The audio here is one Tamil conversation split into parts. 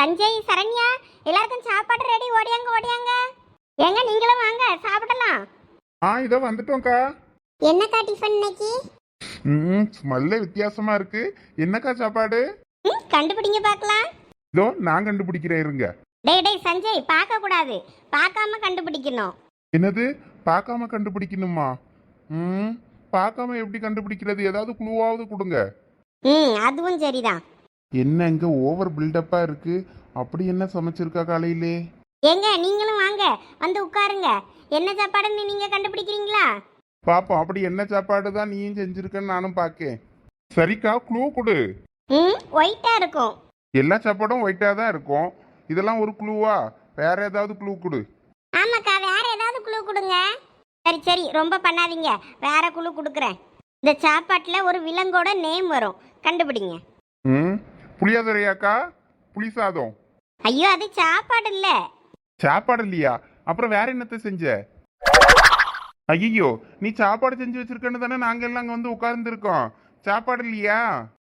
சஞ்சய் சரண்யா எல்லாருக்கும் சாப்பாடு ரெடி ஓடியாங்க ஓடியாங்க. ஏங்க நீங்களும் வாங்க சாப்பிடலாம். ஆ இதோ வந்துட்டோம்க்கா. என்னக்கா டிஃபன் இன்னைக்கு? ம் ஸ்மெல்லே வித்தியாசமா இருக்கு. என்னக்கா சாப்பாடு? ம் கண்டுபிடிங்க பார்க்கலாம். இதோ நான் கண்டுபிடிக்கிறேன் இருங்க. டேய் டேய் சஞ்சய் பார்க்க கூடாது. பார்க்காம கண்டுபிடிக்கணும். என்னது? பார்க்காம கண்டுபிடிக்கணுமா? ம் பார்க்காம எப்படி கண்டுபிடிக்கிறது? ஏதாவது குழுவாவது கொடுங்க. ம் அதுவும் சரிதான். என்ன இங்க ஓவர் பில்டப்பா இருக்கு? அப்படி என்ன சமைச்சிருக்கா காலையிலே? ஏங்க நீங்களும் வாங்க. வந்து உட்காருங்க. என்ன சாப்பாடுன்னு நீங்க கண்டுபிடிக்கிறீங்களா? பாப்போம். அப்படி என்ன சாப்பாடு தான் நீயும் செஞ்சிருக்கன்னு நானும் பார்க்கேன் சரிக்கா க்ளூ கொடு. ம் ஒயிட்டா இருக்கும். எல்லா சாப்பாடும் ஒயிட்டாக தான் இருக்கும். இதெல்லாம் ஒரு க்ளூவா வேற ஏதாவது க்ளூ கொடு. ஆமாக்கா வேற ஏதாவது குழு கொடுங்க. சரி சரி. ரொம்ப பண்ணாதீங்க. வேற குழு கொடுக்குறேன். இந்த சாப்பாட்டில் ஒரு விலங்கோட நேம் வரும். கண்டுபிடிங்க. புளியாதுரையாக்கா? புளி சாதம் ஐயோ அது சாப்பாடு இல்லை சாப்பாடு இல்லையா அப்புறம் வேற என்னத்த செஞ்ச? ஐயோ நீ சாப்பாடு செஞ்சு வச்சிருக்கன்னு தானே நாங்க எல்லாம் அங்க வந்து உட்கார்ந்துருக்கோம். சாப்பாடு இல்லையா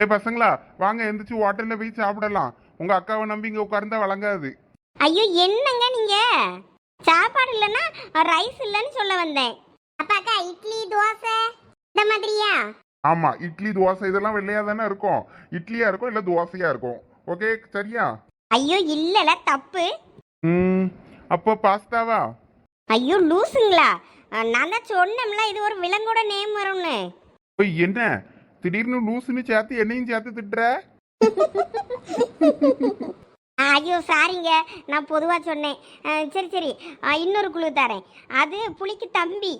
ஏய் பசங்களா வாங்க எந்திரிச்சு ஹோட்டல்ல போய் சாப்பிடலாம். உங்க அக்காவை நம்பி இங்க உட்கார்ந்தா வழங்காது. ஐயோ என்னங்க நீங்க? சாப்பாடு இல்லைன்னா ரைஸ் இல்லைன்னு சொல்ல வந்தேன். அப்பாக்கா இட்லி தோசை இந்த மாதிரியா? ஆமா இட்லி தோசை இதெல்லாம் வெள்ளையா தானே இருக்கும். இட்லியா இருக்கும் இல்ல தோசையா இருக்கும். ஓகே சரியா? ஐயோ இல்லைல தப்பு. ம் அப்போ பாஸ்தாவா? ஐயோ லூசுங்களா? நான் தான் சொன்னேன்ல இது ஒரு விலங்கோட நேம் வரும்னு. போய் என்ன? திடீர்னு லூசுன்னு சேர்த்து என்னையும் சேர்த்து திட்டுற? ஐயோ சாரிங்க நான் பொதுவாக சொன்னேன். அஹ், சரி சரி. அஹ், இன்னொரு குழு தரேன். அது புளிக்கு தம்பி.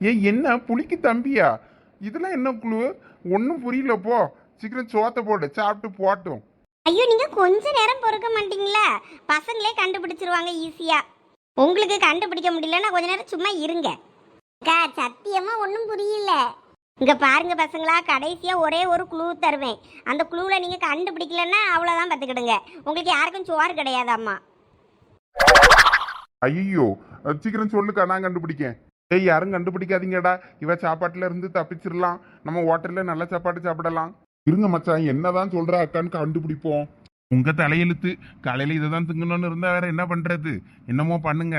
ஏய் என்ன? புளிக்கு தம்பியா? இதெல்லாம் என்ன குழு? ஒன்றும் புரியல போ. சீக்கிரம் சோத்தை போடு. சாப்பிட்டு போட்டும். ஐயோ நீங்க கொஞ்ச நேரம் பொறுக்க மாட்டீங்களா? பசங்களே கண்டுபிடிச்சிருவாங்க ஈஸியா. உங்களுக்கு கண்டுபிடிக்க முடியலன்னா கொஞ்ச நேரம் சும்மா இருங்க. அக்கா சத்தியமா ஒன்றும் புரியல. இங்க பாருங்க பசங்களா கடைசியா ஒரே ஒரு குழு தருவேன். அந்த குழுவுல நீங்க கண்டுபிடிக்கலன்னா அவ்வளவுதான் பார்த்துக்கிடுங்க. உங்களுக்கு யாருக்கும் சோறு கிடையாதாம்மா. ஐயோ சீக்கிரம் சொல்லுக்கா நான் கண்டுபிடிக்கேன். ஏய் யாரும் கண்டுபிடிக்காதீங்கடா. இவ சாப்பாட்டுல இருந்து தப்பிச்சிடலாம் நம்ம ஹோட்டல்ல நல்ல சாப்பாடு சாப்பிடலாம். இருங்க மச்சான் என்னதான் சொல்ற அக்கான்னு கண்டுபிடிப்போம். உங்க தலையெழுத்து. காலையில இதை தான் திங்கணும்னு இருந்தா வேற என்ன பண்றது? என்னமோ பண்ணுங்க.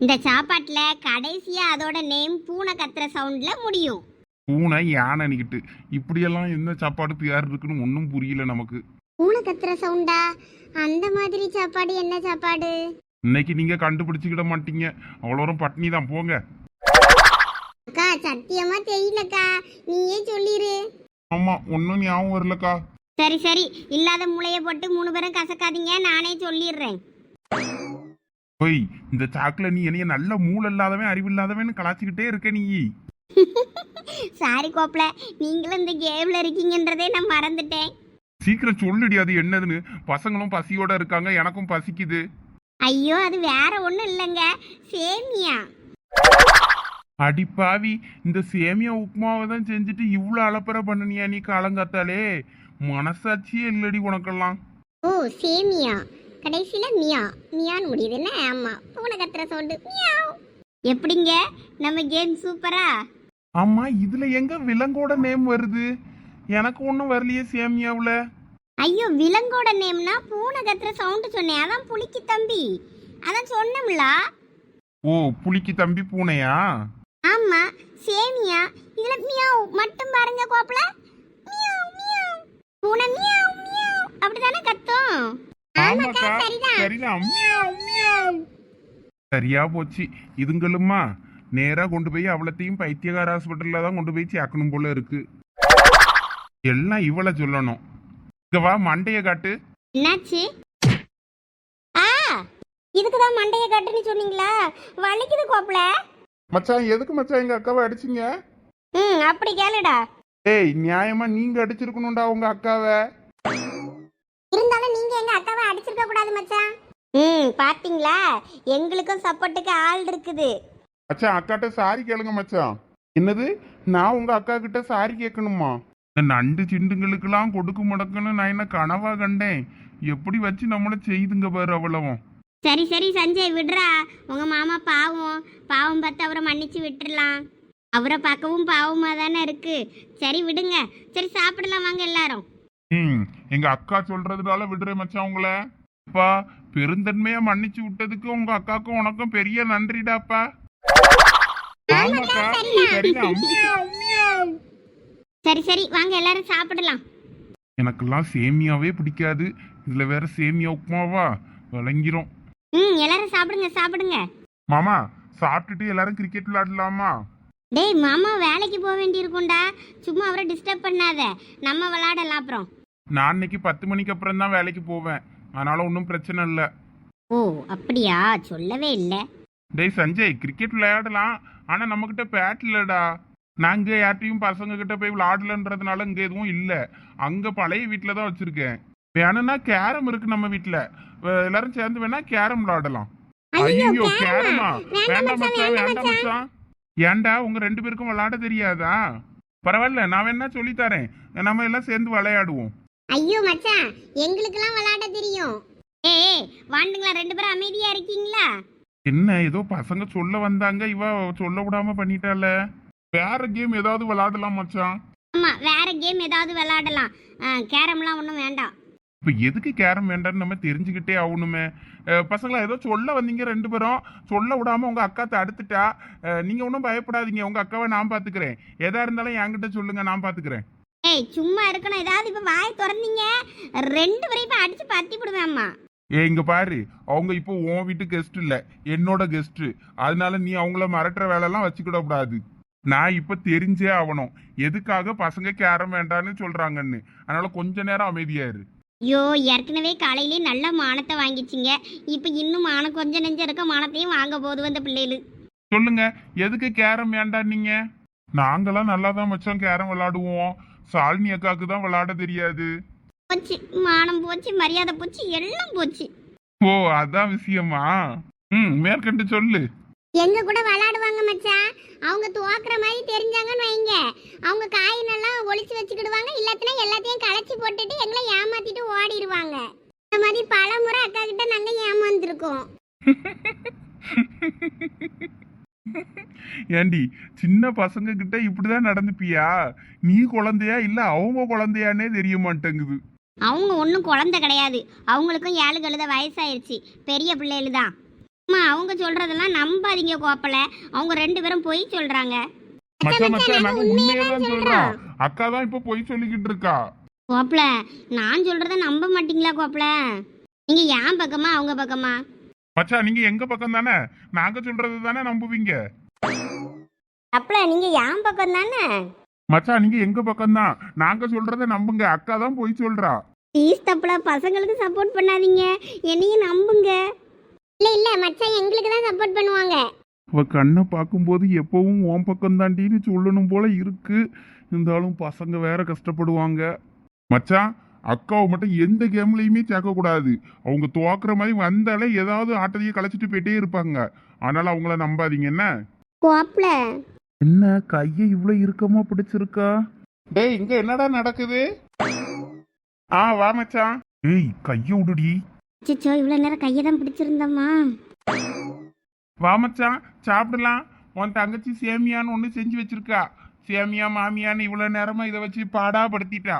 இந்த சாப்பாட்டுல கடைசியா அதோட நேம் பூனை கத்துற சவுண்ட்ல முடியும். பூனை யானைன்னுக்கிட்டு இப்படியெல்லாம் என்ன சாப்பாடு பேர் இருக்குன்னு ஒன்றும் புரியல நமக்கு. பூனை கத்துற சவுண்டா அந்த மாதிரி சாப்பாடு என்ன சாப்பாடு? இன்னைக்கு நீங்க கண்டுபிடிச்சுக்கிட மாட்டீங்க. அவ்வளோ பட்னி தான் போங்க. அக்கா சத்தியமா தெரியலக்கா. நீயே சொல்லிரு. ஆமா ஒன்றும் ஞாபகம் வரலக்கா. சரி சரி. இல்லாத மூளைய போட்டு மூணு பேரும் கசக்காதீங்க. நானே சொல்லிடுறேன். போய் இந்த சாக்குல நீ என்னைய நல்ல மூளை இல்லாதவன் அறிவு இல்லாதவன் கலாச்சிக்கிட்டே இருக்க நீ. சாரி கோப்பல. நீங்களும் இந்த கேம்ல இருக்கீங்கன்றதே நான் மறந்துட்டேன். சீக்கிரம் சொல்லுடி அது என்னதுன்னு. பசங்களும் பசியோட இருக்காங்க எனக்கும் பசிக்குது. ஐயோ அது வேற ஒண்ணும் இல்லைங்க. சேமியா. அடிப்பாவி இந்த சேமியா உப்புமாவை தான் செஞ்சுட்டு இவ்வளோ அலப்பறை பண்ணனியா நீ காலங்காத்தாலே? மனசாட்சியே இல்லடி உனக்கெல்லாம். ஓ சேமியா. கடைசியில மியா. மியான்னு முடியுது என்ன? ஆமா. பூனை கத்துற சவுண்டு. மியாவ். எப்படிங்க? நம்ம கேம் சூப்பரா ஆமா இதுல எங்க விலங்கோட நேம் வருது? எனக்கு ஒன்றும் வரலையே சேமியாவுல. ஐயோ விலங்கோட நேம்னா பூனை கத்துற சவுண்டு சொன்னேன். அதான் புளிக்கு தம்பி. அதான் சொன்னோம்ல ஓ புலிக்கு தம்பி பூனையா? ஆமா சேமியா. இதுல மியாவ் மட்டும் பாருங்க கோப்பல. மியாவ் மியாவ். பூனை மியாவ் மியாவ். அப்படிதானே கத்தும்? ஆமாக்கா சரிதான். மியாவ், மியாவ். சரியா போச்சு. இதுங்களுமா நேரா கொண்டு போய் அவ்வளத்தையும் பைத்தியகார ஹாஸ்பிட்டல்ல தான் கொண்டு போய் சேர்க்கணும் போல இருக்கு. எல்லாம் இவள சொல்லணும். இங்க வா மண்டைய காட்டு. என்னாச்சு? ஆ இதுக்கு தான் மண்டைய கட்டுன்னு சொன்னீங்களா? வலிக்குது கோப்பல. மச்சான் எதுக்கு மச்சான் எங்க அக்காவை அடிச்சீங்க? ம் அப்படி கேளுடா. ஏய் நியாயமா நீங்க அடிச்சிருக்கணும்டா உங்க அக்காவை. இருந்தாலும் நீங்க எங்க அக்காவை அடிச்சிருக்க கூடாது மச்சான். ம் பாத்தீங்களா? எங்களுக்கும் சப்போர்ட்டுக்கு ஆள் இருக்குது. மச்சான் அக்காட்ட சாரி கேளுங்க மச்சான். என்னது? நான் உங்க அக்கா கிட்ட சாரி கேட்கணுமா? இந்த நண்டு சிண்டுங்களுக்கெல்லாம் கொடுக்க முடக்குன்னு நான் என்ன கனவா கண்டேன்? எப்படி வச்சு நம்மள செய்துங்க பாரு அவ்வளவும். சரி சரி சஞ்சய் விடுறா. உங்க மாமா பாவம். பாவம் பார்த்து அவரை மன்னிச்சு விட்டுறலாம். அவரை பார்க்கவும் பாவமா தானே இருக்கு. சரி விடுங்க. சரி சாப்பிடலாம் வாங்க எல்லாரும். ம் எங்க அக்கா சொல்றதுனால விடுறேன் மச்சான் உங்களை. அப்பா பெருந்தன்மையா மன்னிச்சு விட்டதுக்கு உங்க அக்காக்கும் உனக்கும் பெரிய நன்றிடாப்பா. ஆமாக்கா சரிதான் மியாவ், மியாவ். சரி சரி வாங்க எல்லாரும் சாப்பிடலாம். எனக்கெல்லாம் சேமியாவே பிடிக்காது. இதுல வேற சேமியா உப்புமாவா? விளங்கிரும். ம் எல்லாரும் சாப்பிடுங்க சாப்பிடுங்க. மாமா சாப்பிட்டுட்டு எல்லாரும் கிரிக்கெட் விளையாடலாமா? டேய் மாமா வேலைக்கு போக வேண்டியிருக்கும்டா. சும்மா அவரை டிஸ்டர்ப் பண்ணாத. நம்ம விளையாடலாம் அப்புறம். நான் இன்னைக்கு பத்து மணிக்கு அப்புறம் தான் வேலைக்கு போவேன். அதனால ஒன்றும் பிரச்சனை இல்லை. ஓ அப்படியா? சொல்லவே இல்லை. டேய் சஞ்சய் கிரிக்கெட் விளையாடலாம். ஆனா நம்மகிட்ட பேட் இல்லடா. நாங்க யார்ட்டையும் பசங்க கிட்ட போய் விளையாடலன்றதுனால இங்க எதுவும் இல்ல. அங்க பழைய வீட்ல தான் வச்சிருக்கேன். வேணும்னா கேரம் இருக்கு நம்ம வீட்ல. எல்லாரும் சேர்ந்து வேணா கேரம் விளையாடலாம் ஐயோ, கேரமா? வேண்டாம் மச்சான், வேண்டாம் மச்சான். ஏன்டா உங்க ரெண்டு பேருக்கும் விளையாட தெரியாதா? பரவாயில்ல நான் வேணா சொல்லித் தரேன் நம்ம எல்லாம் சேர்ந்து விளையாடுவோம். ஐயோ மச்சான் எங்களுக்கெல்லாம் விளையாட தெரியும். ஏய் வாண்டுங்களா? ரெண்டு பேரும் அமைதியா இருக்கீங்களா? என்ன ஏதோ பசங்க சொல்ல வந்தாங்க. இவ சொல்ல விடாம பண்ணிட்டால வேற கேம் ஏதாவது விளையாடலாம் மச்சான். ஆமா வேற கேம் ஏதாவது விளையாடலாம் கேரம்லாம் ஒன்றும் வேண்டாம். இப்ப எதுக்கு கேரம் வேண்டாம்னு நம்ம தெரிஞ்சுக்கிட்டே ஆகணுமே? பசங்களா ஏதோ சொல்ல வந்தீங்க ரெண்டு பேரும். சொல்ல விடாம உங்க அக்கா தடுத்துட்டா அஹ் நீங்க ஒன்றும் பயப்படாதீங்க. உங்க அக்காவை நான் பாத்துக்கிறேன். எதா இருந்தாலும் என்கிட்ட சொல்லுங்க நான் பாத்துக்கிறேன். ஏய் சும்மா இருக்கணும். ஏதாவது இப்போ வாய் திறந்தீங்க ரெண்டு பேரையும் இப்போ அடிச்சு பத்தி விடுவேம்மா ஏ இங்க பாரு. அவங்க இப்போ உன் வீட்டு கெஸ்ட் இல்ல. என்னோட கெஸ்ட் அதனால நீ அவங்கள மிரட்டுற வேலைலாம் வச்சுக்கிட கூடாது. நான் இப்ப தெரிஞ்சே ஆகணும். எதுக்காக பசங்க கேரம் வேண்டான்னு சொல்றாங்கன்னு. அதனால கொஞ்ச நேரம் அமைதியா இரு. ஐயோ ஏற்கனவே காலையிலே நல்ல மானத்தை வாங்கிச்சிங்க. இப்போ இன்னும் மானம் கொஞ்சம் நெஞ்சம் இருக்க மானத்தையும் வாங்க போகுது வந்த பிள்ளைகளு சொல்லுங்க எதுக்கு கேரம் வேண்டாம் நீங்க நாங்கெல்லாம் நல்லா தான் மச்சான் கேரம் விளையாடுவோம் சாலினி அக்காவுக்கு தான் விளையாட தெரியாது. போச்சு மானம் போச்சு மரியாதை போச்சு எல்லாம் போச்சு. ஓ அதான் விஷயமா? ம் மேற்கண்டு சொல்லு. எங்க கூட விளையாடுவாங்க மச்சான் அவங்க துவாக்குற மாதிரி தெரிஞ்சாங்கன்னு வைங்க. அவங்க காயினெல்லாம் ஒளிச்சு வச்சுக்கிடுவாங்க. இல்லாத்தினா எல்லாத்தையும் களைச்சி போட்டுட்டு எங்களை ஏமாத்திட்டு ஓடிடுவாங்க. இந்த மாதிரி பல முறை அக்கா கிட்ட நாங்க ஏமாந்துருக்கோம். ஏண்டி சின்ன பசங்க கிட்ட இப்படிதான் நடந்துப்பியா? நீ குழந்தையா இல்ல அவங்க குழந்தையானே தெரிய மாட்டேங்குது. அவங்க ஒன்றும் குழந்தை கிடையாது. அவங்களுக்கும் ஏழு கழுத வயசாயிருச்சு. பெரிய பிள்ளைகள் தான் அம்மா அவங்க சொல்றதெல்லாம் நம்பாதீங்க கோப்பல அவங்க ரெண்டு பேரும் பொய் சொல்றாங்க. மச்சான் மச்சான் நாங்க உண்மையை தான் சொல்றோம். அக்கா தான் இப்ப பொய் சொல்லிக்கிட்டு இருக்கா? கோப்பல நான் சொல்றத நம்ப மாட்டீங்களா கோப்பல நீங்க என் பக்கமா அவங்க பக்கமா? மச்சான் நீங்க எங்க பக்கம் தானே? நாங்க சொல்றது தானே நம்புவீங்க? அப்பல நீங்க என் பக்கம் தானே? மச்சான் நீங்க எங்க பக்கம் தான்? நாங்க சொல்றத நம்புங்க. அக்கா தான் பொய் சொல்றா. ப்ளீஸ் தப்புல பசங்களுக்கு சப்போர்ட் பண்ணாதீங்க. என்னையும் நம்புங்க. இல்ல இல்ல மச்சான் எங்களுக்கு தான் சப்போர்ட் பண்ணுவாங்க. அவ கண்ணை பார்க்கும்போது எப்பவும் உன் பக்கம் தாண்டின்னு சொல்லணும் போல இருக்கு. இருந்தாலும் பசங்க வேற கஷ்டப்படுவாங்க. மச்சான் அக்காவை மட்டும் எந்த கேம்லயுமே சேர்க்க கூடாது அவங்க துவாக்குற மாதிரி வந்தாலே ஏதாவது ஆட்டத்தையே கலைச்சிட்டு போயிட்டே இருப்பாங்க. அதனால அவங்கள நம்பாதீங்க என்ன? கோப்பல என்ன கையை இவ்வளவு இறுக்கமா பிடிச்சிருக்கா? டேய் இங்க என்னடா நடக்குது? ஆ வா மச்சான். ஏய் கைய விடுடி சிச்சோ இவ்வளோ நேரம் கையை தான் பிடிச்சிருந்தம்மா. வா மச்சான் சாப்பிடலாம். உன் தங்கச்சி சேமியான்னு ஒன்று செஞ்சு வச்சிருக்கா. சேமியா மாமியான்னு இவ்வளோ நேரமா இதை வச்சு பாடா படுத்திட்டா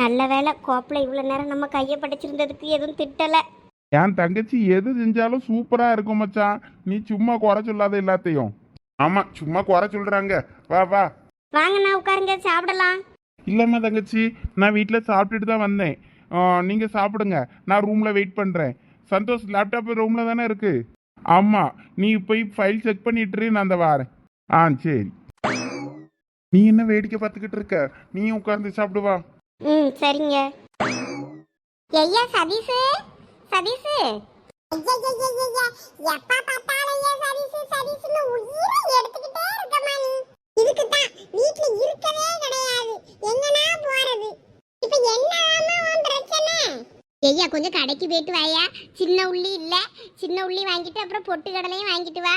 நல்ல வேலை கோப்பல இவ்வளோ நேரம் நம்ம கையை பிடிச்சிருந்ததுக்கு எதுவும் திட்டலை. என் தங்கச்சி எது செஞ்சாலும் சூப்பரா இருக்கும் மச்சான். நீ சும்மா குறை சொல்லாத எல்லாத்தையும். ஆமா சும்மா குறை சொல்றாங்க. வா வா. வாங்கண்ணா உட்காருங்க சாப்பிடலாம். இல்லம்மா தங்கச்சி நான் வீட்டில் சாப்பிட்டுட்டு தான் வந்தேன். நீங்கள் சாப்பிடுங்க. நான் ரூமில் வெயிட் பண்ணுறேன் சந்தோஷ் லேப்டாப் ரூமில் தானே இருக்குது ஆமாம் நீ போய் ஃபைல் செக் பண்ணிட்டுரு நான் அந்த வாரேன். ஆ சரி. நீ என்ன வேடிக்கை பார்த்துக்கிட்டு இருக்க? நீ உட்கார்ந்து சாப்பிடுவா. ம் சரிங்க. ஐயா சதீஷு? சதீஷு? எப்ப பார்த்தாலும் ஏன் சதீஷு சதீஷுன்னு உயிரை எடுத்துக்கிட்டே இருக்கமா நீ. இதுக்கு தான் வீட்ல இருக்கவே கிடையாது. எங்கனா போறது? உன் ஐயா கொஞ்சம் கடைக்கு போயிட்டு வாயா சின்ன உள்ளி இல்ல. சின்ன உள்ளி வாங்கிட்டு அப்புறம் பொட்டு கடலையும் வாங்கிட்டு வா.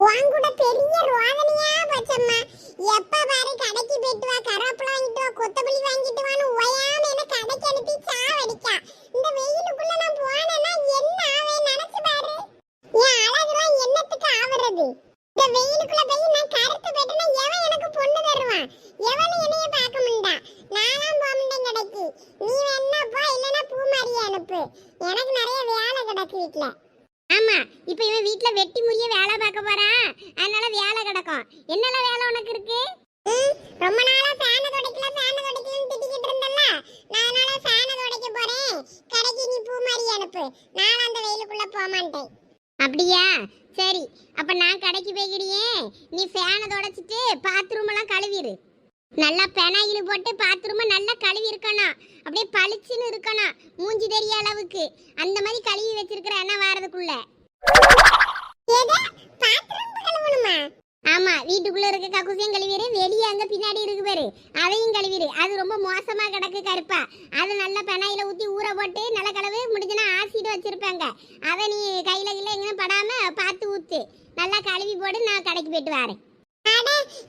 வாங்கூட பெரிய ரோதனையா போச்சம்மா எப்ப பாரு கடைக்கு போயிட்டு வா கருவேப்பிலை வாங்கிட்டு வா கொத்தமல்லி வாங்கிட்டு வான்னு ஓயாம என்ன கடைக்கு அனுப்பி சாவடிக்கா இந்த வெயிலுக்குள்ள நான் போனேன்னா என்ன ஆவேன் நினைச்சு பாரு என் அழகுலாம் என்னத்துக்கு ஆவறது இந்த வெயிலுக்குள்ள போய் நான் கருத்து போயிட்டேன்னா எவன் எனக்கு பொண்ணு தருவான் எவனும் என்னைய பார்க்க முடியா நானும் போக முடியும் கடைக்கு நீ வேணா போ இல்லைன்னா பூ மாறிய அனுப்பு எனக்கு நிறைய வேலை வீட்ல ஆமா இப்போ இவன் வீட்ல வெட்டி முறிய வேலை பார்க்க போறான் அதனால வேலை கிடக்கும் என்னெல்லாம் வேலை உனக்கு இருக்கு? ரொம்ப நாளா ஃபேனை துடைக்கல ஃபேனை துடைக்கலன்னு திட்டிக்கிட்டு இருந்தல்ல நான் அதனால ஃபேனை துடைக்க போறேன். கடைக்கு நீ பூ மாதிரி அனுப்பு. நான் அந்த வெயிலுக்குள்ள போக மாட்டேன். அப்படியா? சரி அப்ப நான் கடைக்கு போய்கிடியே நீ ஃபேனை தொடச்சிட்டு பாத்ரூம் எல்லாம் கழுவிரு. நல்லா பெனாயில் போட்டு பாத்ரூமை நல்லா கழுவி இருக்கணும் அப்படியே பளிச்சுன்னு இருக்கணும். மூஞ்சி தெரிய அளவுக்கு. அந்த மாதிரி கழுவி வச்சிருக்கிற என்ன வாரதுக்குள்ள. ஆமா வீட்டுக்குள்ள இருக்க கக்கூசையும் கழுவிடு வெளியே அங்க பின்னாடி இருக்கு பாரு. அதையும் கழுவிடு. அது ரொம்ப மோசமா கிடக்கு கருப்பா. அது நல்லா பெனாயில ஊத்தி ஊற போட்டு நல்ல கலவு முடிஞ்சுனா ஆசிட் வச்சிருப்பாங்க. அதை நீ கையில கையில எங்கேயும் படாம பார்த்து ஊத்து. நல்லா கழுவி போட்டு நான் கடைக்கு போயிட்டு வரேன்.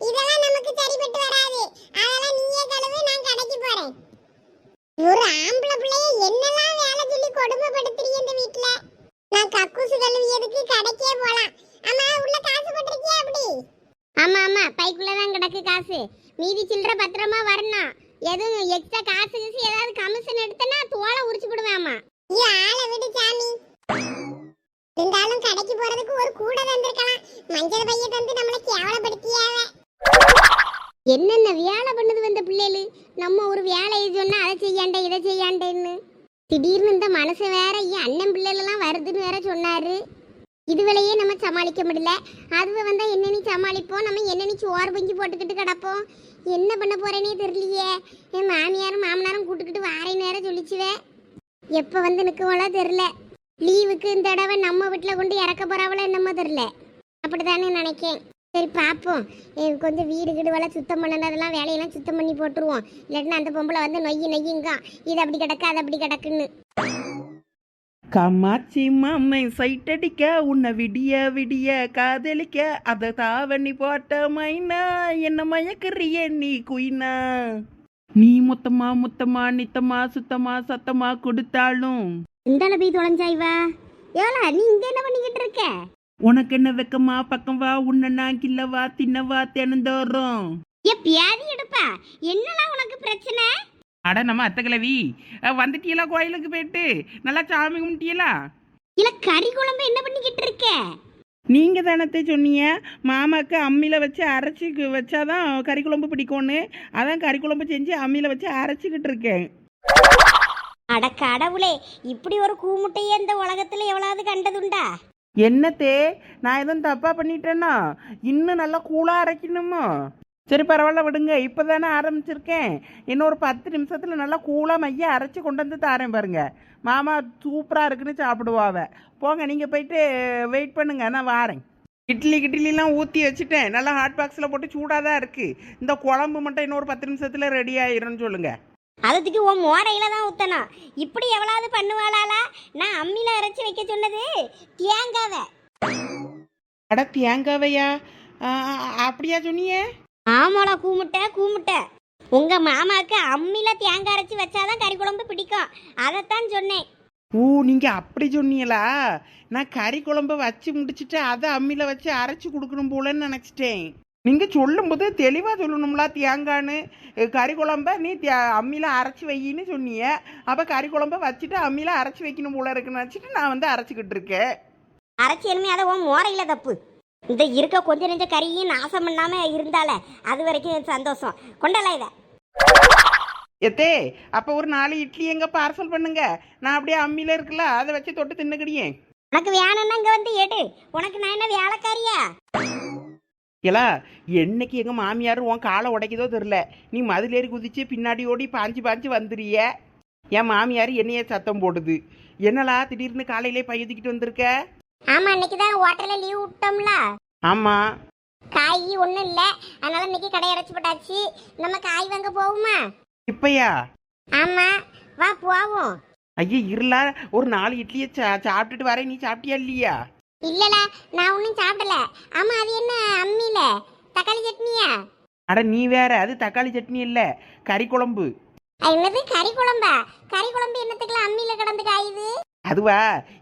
இதெல்லாம் நமக்கு சரிப்பட்டு வராது. அதெல்லாம் நீயே கழுவு நான் கடைக்கு போறேன். ஒரு ஆம்பளை பிள்ளைய என்னெல்லாம் வேலை சொல்லி கொடுமைப்படுத்துறீங்க இந்த வீட்ல நான் கக்கூசு கழுவியதுக்கு கடைக்கே போலாம். அம்மா உள்ள ஆமா பைக்குள்ள தான் கிடக்கு காசு. மீதி சில்லற பத்திரமா வரணும். எதுவும் எக்ஸ்ட்ரா காசு கீசு ஏதாவது கமிஷன் எடுத்தனா தோலை உரிச்சு விடுவேம்மா ஐயோ ஆளை விடு சாமி. இருந்தாலும் கடைக்கு போறதுக்கு ஒரு கூட தந்திருக்கலாம். மஞ்சள் பைய தந்து நம்மளை கேவலப்படுத்தியாவ. என்னென்ன வேலை பண்ணுது வந்த பிள்ளைகளு? நம்ம ஒரு வேலையை சொன்னா அதை செய்யாண்டே இதை செய்யாண்டேன்னு. திடீர்னு இந்த மனசு வேற என் அண்ணன் பிள்ளைகளெல்லாம் வருதுன்னு வேற சொன்னாரு. இதுவரையே நம்ம சமாளிக்க முடியல. அதுவை வந்தால் என்னென்னு சமாளிப்போம்? நம்ம என்னென்னு சோறு பங்கி போட்டுக்கிட்டு கிடப்போம்? என்ன பண்ண போகிறேனே தெரியலையே. என் மாமியாரும் மாமனாரும் கூட்டுக்கிட்டு வாரை நேரம் சொல்லிச்சுவே. எப்போ வந்து நிற்குவோளோ தெரில லீவுக்கு இந்த தடவை நம்ம வீட்டில் கொண்டு இறக்க போகிறாவளோ என்னமோ தெரில அப்படி தானே நினைக்கேன். சரி பார்ப்போம் கொஞ்சம் வீடு கீடுவெல்லாம் வேலை சுத்தம் பண்ணதெல்லாம் வேலையெல்லாம் சுத்தம் பண்ணி போட்டுருவோம். இல்லாட்டினா அந்த பொம்பளை வந்து நொய்யி நொய்யுங்க. இது அப்படி கிடக்கு அது அப்படி கிடக்குன்னு. காமாட்சி மாமை சைட்டடிக்க உன்னை விடிய விடிய காதலிக்க அத தாவணி போட்ட மைனா என்ன மயக்கறிய நீ குயினா? நீ மொத்தமா முத்தமா நித்தமா சுத்தமா சத்தமா கொடுத்தாலும். இந்தால போய் தொலைஞ்சாய்வா ஏவலா நீ இங்க என்ன பண்ணிக்கிட்டு இருக்க? உனக்கு என்ன வெக்கமா பக்கம் வா உன்னை நான் கில்லவா தின்னவா தினந்தோறும். ஏ பியாதி எடுப்பா. என்னலாம் உனக்கு பிரச்சனை? அட நம்ம அத்தை கிழவி வந்துட்டீங்களா கோயிலுக்கு போயிட்டு? நல்லா சாமி கும்பிட்டீங்களா இல்ல கறி குழம்பு என்ன பண்ணிக்கிட்டு இருக்க? நீங்க தானத்தை சொன்னீங்க மாமாக்கு அம்மியில வச்சு அரைச்சி வச்சாதான் கறி குழம்பு பிடிக்கும்னு. அதான் கறி குழம்பு செஞ்சு அம்மியில வச்சு அரைச்சிக்கிட்டு இருக்கேன். அட கடவுளே இப்படி ஒரு கூமுட்டையே இந்த உலகத்துல எவ்வளவு கண்டதுண்டா? என்னத்தே நான் எதுவும் தப்பா பண்ணிட்டேன்னா? இன்னும் நல்லா கூலா அரைக்கணுமோ? சரி பரவாயில்ல விடுங்க. இப்போதானே ஆரம்பிச்சிருக்கேன். இன்னும் ஒரு பத்து நிமிஷத்துல நல்லா கூலா மைய அரைச்சி கொண்டு வந்து தாரேன் பாருங்க. மாமா சூப்பரா இருக்குன்னு சாப்பிடுவாவ போங்க நீங்க போயிட்டு வெயிட் பண்ணுங்க. நான் வாரேன். இட்லி கிட்லிலாம் ஊற்றி வச்சுட்டேன். நல்லா ஹாட் பாக்ஸில் போட்டு சூடாக தான் இருக்குது இந்த குழம்பு மட்டும் இன்னொரு பத்து நிமிஷத்தில் ரெடி ஆயிரும்னு சொல்லுங்கள் அதுக்கு உன் மோடையில தான் ஊத்தணும். இப்படி எவ்வளவு பண்ணுவாளாலா நான் அம்மியில அரைச்சு வைக்க சொன்னது. தேங்காவை. அட தேங்காவையா? அப்படியா சொன்னியே? ஆமாடா கூமுட்டை கூமுட்டை உங்க மாமாக்கு அம்மியில தேங்காய் அரைச்சு வச்சாதான் கறி குழம்பு பிடிக்கும். அதைத்தான் சொன்னேன். ஓ நீங்கள் அப்படி சொன்னீங்களா? நான் கறி குழம்ப வச்சு முடிச்சிட்டு அதை அம்மியில் வச்சு அரைச்சி கொடுக்கணும் போலன்னு நினச்சிட்டேன். நீங்கள் சொல்லும்போது தெளிவாக சொல்லணும்ல தேங்கான்னு கறி குழம்ப நீ தே அம்மியில் அரைச்சி வையின்னு சொன்னீங்க. அப்போ கறி குழம்ப வச்சுட்டு அம்மியில் அரைச்சி வைக்கணும் போல இருக்குன்னு நினச்சிட்டு நான் வந்து அரைச்சிக்கிட்டு இருக்கேன். அரைச்சி எருமே அதை உன் மோரையில தப்பு. இந்த இருக்க கொஞ்ச நெஞ்ச கறியும் நாசம் பண்ணாம இருந்தால அது வரைக்கும் சந்தோஷம். கொண்டல இத. எத்தே அப்போ ஒரு நாலு இட்லி எங்க பார்சல் பண்ணுங்க? நான் அப்படியே அம்மியில் இருக்குல்ல அதை வச்சு தொட்டு தின்னுக்கிடியே. உனக்கு வேணும்னா இங்க வந்து எடு. உனக்கு நான் என்ன வேலைக்காரியா? ஏலா என்னைக்கு எங்கள் மாமியார் உன் காலை உடைக்குதோ தெரில நீ மதிலேறி குதிச்சு பின்னாடி ஓடி பாஞ்சு பாஞ்சு வந்துறிய. என் மாமியார் என்னையே சத்தம் போடுது. என்னலா திடீர்னு காலையிலே பையதிக்கிட்டு வந்திருக்க? ஆமா இன்னைக்கு தான் ஹோட்டல்ல லீவ் விட்டோம்ல. ஆமாம் காய் ஒண்ணும் இல்ல. அதனால இன்னைக்கு கடை அடைச்சு போட்டாச்சு. நம்ம காய் வாங்க போவோமா? இப்பயா? ஆமா. வா போவோம். ஐயா இருளா. ஒரு நாலு இட்லியை சா சாப்பிட்டுட்டு வரேன். நீ சாப்பிட்டியா இல்லையா? இல்லல நான் ஒன்றும் சாப்பிடல. ஆமா அது என்ன அம்மியில? தக்காளி சட்னியா? அட நீ வேற. அது தக்காளி சட்னி இல்லை. கறி குழம்பு. அது என்னது கறி குழம்பா? கறி குழம்பு என்னத்துக்குலாம் அம்மியில கிடந்து காயுது? அதுவா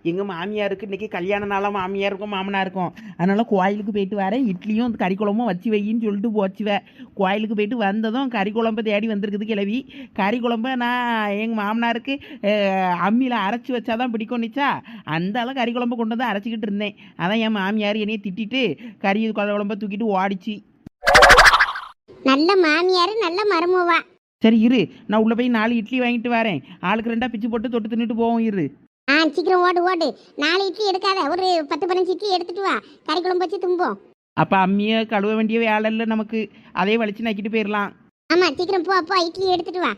எங்கள் மாமியாருக்கு இன்னைக்கு கல்யாண நாளாக மாமியாருக்கும் மாமனாருக்கும். அதனால கோயிலுக்கு போயிட்டு வரேன். இட்லியும் கறி குழம்பும் வச்சு வையின்னு சொல்லிட்டு போச்சுவேன் கோயிலுக்கு போயிட்டு வந்ததும் கறி குழம்பு தேடி வந்திருக்குது கிளவி கறி குழம்ப நான் எங்கள் மாமனாருக்கு அம்மியில் அரைச்சி வச்சாதான் பிடிக்கும் நிச்சா அந்த அளவு கறி குழம்பு கொண்டு வந்து அரைச்சிக்கிட்டு இருந்தேன். அதான் என் மாமியார் என்னைய திட்டிட்டு கறி குழம்ப தூக்கிட்டு ஓடிச்சு. நல்ல மாமியார் நல்ல மருமவா. சரி இரு. நான் உள்ளே போய் நாலு இட்லி வாங்கிட்டு வரேன். ஆளுக்கு ரெண்டா பிச்சு போட்டு தொட்டு தின்னுட்டு போவோம் இரு. ஆ சீக்கிரம் ஓடு ஓடு. நாலு இட்லி எடுக்காத. ஒரு பத்து பதினஞ்சு இட்லி எடுத்துட்டு வா. கறி குழம்பு வச்சு தும்போம் அப்போ அம்மியை கழுவ வேண்டிய வேலை இல்லை நமக்கு. அதே வலிச்சு நக்கிட்டு போயிடலாம் ஆமா சீக்கிரம் போ அப்பா இட்லி எடுத்துட்டு வா.